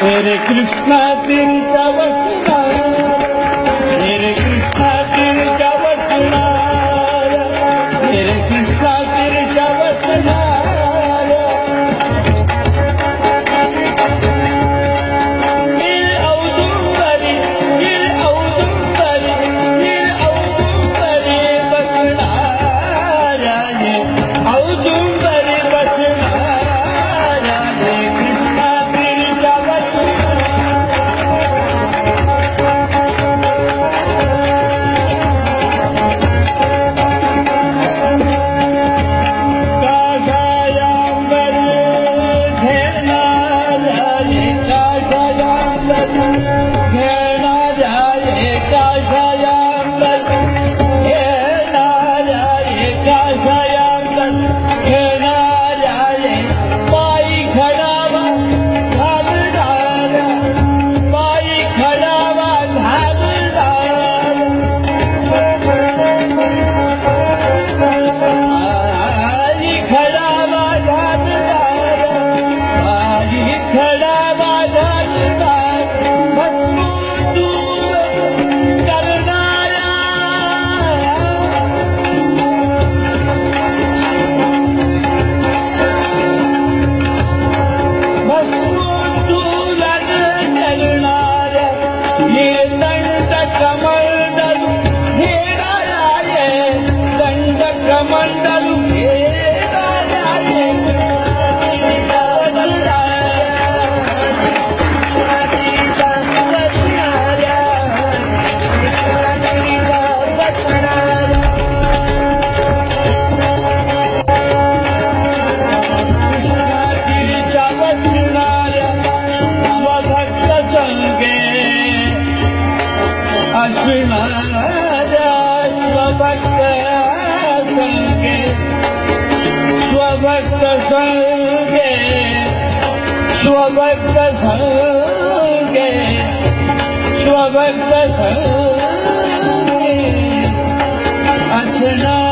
हरे कृष्ण तिरुतवसना संगे स्वभक्त संगे स्वभक्त संगे अचना